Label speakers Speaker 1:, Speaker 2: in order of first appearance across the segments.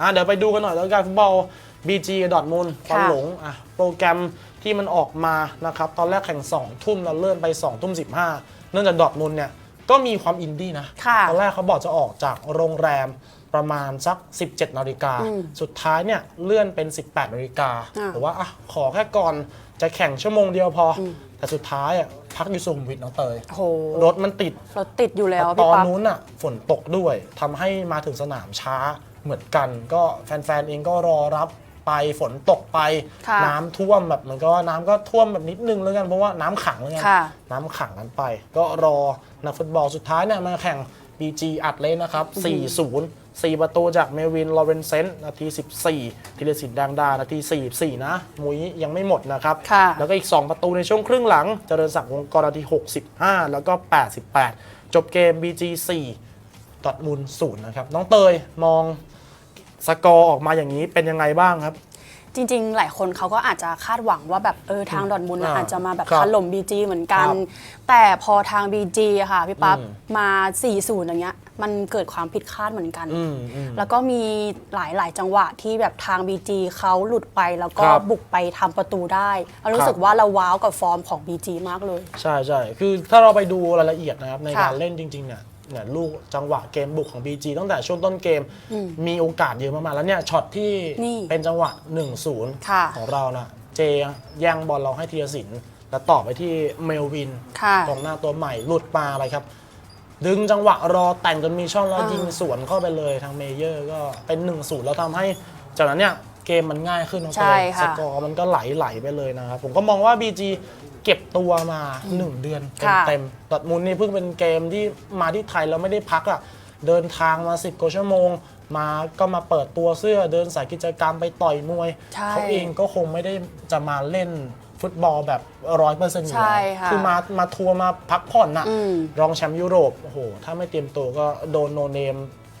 Speaker 1: อะเดี๋ยวไปดูกันหน่อยแล้วกันฟุตบอล BG กับดอร์ทมุนด์ควันหลงอะโปรแกรมที่มันออกมานะครับตอนแรกแข่ง 2 ทุ่มเราเลื่อนไป 2 ทุ่ม 15 เนื่องจากดอร์ทมุนด์เนี่ยก็มีความอินดี้นะ
Speaker 2: ค่ะ
Speaker 1: ตอนแรกเขาบอกจะออกจากโรงแรมประมาณสัก 17 นาฬิกา
Speaker 2: อืม
Speaker 1: สุดท้ายเนี่ยเลื่อนเป็น 18 นาฬิกา
Speaker 2: อ่า
Speaker 1: หรือว่าอะขอแค่ก่อนจะแข่งชั่วโมงเดียวพออแต่สุดท้ายอะพักอยู่สุขุมวิทน้องเตย
Speaker 2: โอ้โห
Speaker 1: รถมันติด
Speaker 2: รถติดอยู่แล้ว
Speaker 1: ต
Speaker 2: พี่
Speaker 1: อน
Speaker 2: ปั๊บ
Speaker 1: นู้นอะฝนตกด้วยทำให้มาถึงสนามช้า เหมือนกัน ก็แฟนๆเองก็รอรับไปฝนตกไป
Speaker 2: ค่ะ
Speaker 1: น้ำท่วมแบบเหมือนกับว่าน้ำก็ท่วมแบบนิดนึงแล้วกันเพราะว่าน้ำขังแล้วกัน
Speaker 2: ค่ะ
Speaker 1: น้ำขังกันไป ก็รอนักฟุตบอลสุดท้ายเนี่ยมาแข่ง BG อัดเลยนะครับ 4-0 4 ประตูจากเมวิน ลอเรนเซนนาที 14ธีรศิลป์ดังดา นาที 44 นะ มุ้ยยังไม่หมดนะครับ
Speaker 2: ค่ะ
Speaker 1: แล้วก็อีก 2 ประตูในช่วงครึ่งหลัง เจริญศักดิ์วงกรนาที 65 แล้วก็ 88 จบเกม BG 4 ดอทมุนศูนย์นะครับ น้องเตยมอง สกอร์ออกมาอย่างนี้เป็นยังไงบ้างครับ
Speaker 2: จริง ๆ หลายคนเขาก็อาจจะคาดหวังว่าแบบเออทางดอนมุน
Speaker 1: อ่า
Speaker 2: อาจจะมาแบบ
Speaker 1: ครับ
Speaker 2: ถล่ม BG เหมือนกัน
Speaker 1: ครับ
Speaker 2: แต่พอทาง BG อะค่ะพี่ปั๊บ
Speaker 1: อืม
Speaker 2: มา 4-0 อย่างเงี้ย มันเกิดความผิดคาดเหมือนกัน
Speaker 1: อืมอืม
Speaker 2: แล้วก็มีหลายๆจังหวะที่แบบทาง BG เขาหลุดไปแล้วก็
Speaker 1: ครับ
Speaker 2: บุกไปทำประตูได้เรา
Speaker 1: ค
Speaker 2: รู้
Speaker 1: รับ
Speaker 2: สึกว่าเราว้าวกับฟอร์มของ BG มากเลย
Speaker 1: ใช่ใช่คือถ้าเราไปดูรายละเอียดนะครับใน
Speaker 2: ค่ะ
Speaker 1: การเล่นจริงๆเนี่ย เนี่ยลูกจังหวะเกมบุกของ BG ตั้งแต่ช่วงต้นเกมมีโอกาสเยอะมากๆแล้วเนี่ยช็อตที่
Speaker 2: นี่
Speaker 1: เป็นจังหวะ1-0
Speaker 2: ค่ะ
Speaker 1: ของเรานะเจแย่งบอลเราให้ธีรศิลป์แล้วต่อไปที่เมลวิน
Speaker 2: ค่ะ
Speaker 1: กองหน้าตัวใหม่หลุดมาอะไรครับ ดึงจังหวะรอแต่งจนมีช่องแล้ว
Speaker 2: อ่ายิ
Speaker 1: ยิงสวนเข้าไปเลยทางเมเยอร์ก็เป็น1นศูนย์แล้วทำให้จากนั้นเนี่ย เกมมันง่ายขึ้นน้อง
Speaker 2: ใช่
Speaker 1: เตย
Speaker 2: ค่ะ
Speaker 1: สกอร์มันก็ไหลไหลๆไปเลยนะครับ ผมก็มองว่า BG เก็บตัวมา 1 เดือน
Speaker 2: ค่ะ
Speaker 1: เต็มๆดอร์ทมุนด์นี่เพิ่งเป็นเกมที่มาที่ไทยแล้วไม่ได้พักอะเดินทางมา 10กว่าชั่วโมง มาก็มาเปิดตัวเสื้อเดินสายกิจกรรมไปต่อยมวย
Speaker 2: ใช่
Speaker 1: เขาเองก็คงไม่ได้จะมาเล่นฟุตบอลแบบร้อยเปอร์เซ็นต์อยู่
Speaker 2: ใช่
Speaker 1: แล้ว
Speaker 2: ค่ะ
Speaker 1: คือมามาทัวร์มาพักผ่อนน่ะ
Speaker 2: อืม
Speaker 1: รองแชมป์ยุโรป โอ้โห ถ้าไม่เตรียมตัวก็โดนโนเนม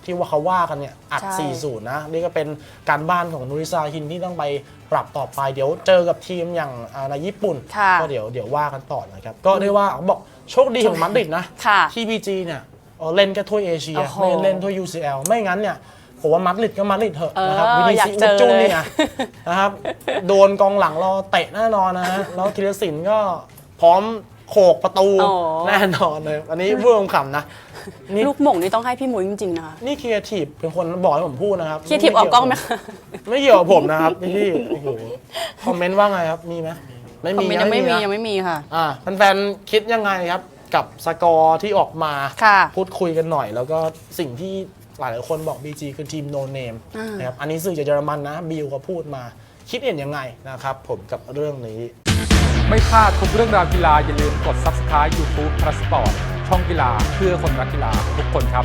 Speaker 1: ที่ว่าเขาว่ากันเนี่ยอัด
Speaker 2: ใช่
Speaker 1: 4-0 นะ นี่ก็เป็นการบ้านของนุริซาฮินที่ต้องไปปรับต่อไปเดี๋ยวเจอกับทีมอย่างอ่าในญี่ปุ่น
Speaker 2: ค่ะ
Speaker 1: ก็เดี๋ยวเดี๋ยวว่ากันต่อนะครับ ก็เรียกว่าเขาบอกโชคดีของมาดริดนะ
Speaker 2: ค่ะ
Speaker 1: ที่ BG เนี่ยเอ่อเล่นแค่ถ้วยเอเชีย
Speaker 2: โอ้โห
Speaker 1: ไม่ได้เล่นถ้วย UCL ไม่งั้นเนี่ยผมว่ามาดริดก็มาดริดเถอะ
Speaker 2: เออ
Speaker 1: นะครับวินิ
Speaker 2: อยาก
Speaker 1: ซิ
Speaker 2: เจอ
Speaker 1: จุน
Speaker 2: เลย
Speaker 1: นี่นะนะครับ โดนกองหลังรอเตะแน่นอนนะฮะ แล้วธีรศิลป์ก็พร้อม โขกประตู
Speaker 2: โอ้
Speaker 1: แน่นอนเลย อันนี้เพื่อขำๆนะนี่
Speaker 2: ลูกหม่งนี่ต้องให้พี่หมุยจริงๆนะคะ
Speaker 1: นี่ครีเอทีฟเป็นคนบอกให้ผมพูดนะครับ
Speaker 2: เคลียร์ทีบออกกล้องไหมคะ
Speaker 1: ไม่เกี่ยวกับผมนะครับพี่โอ้โหคอมเมนต์ว่าไงครับมีไหมไม่
Speaker 2: คอม
Speaker 1: มี
Speaker 2: เมนต์ยังไม่มี
Speaker 1: นะ
Speaker 2: ยังไม่มีค่ะ
Speaker 1: อ่าแฟนๆคิดยังไงครับ กับสกอร์ที่ออกมา
Speaker 2: ค่ะ
Speaker 1: พูดคุยกันหน่อย แล้วก็สิ่งที่หลายๆคนบอก BG คือทีมโนเนม
Speaker 2: อ่าน
Speaker 1: นะครับอันนี้สื่อจากเยอรมันนะบิลเขาพูดมา คิดเห็นยังไงนะครับผมกับเรื่องนี้
Speaker 3: ไม่พลาดทุกเรื่องราวกีฬาอย่าลืมกด Subscribe YouTube p l u s Sport ช่องกีฬาเพื่อคนรักกีฬาทุกคนครับ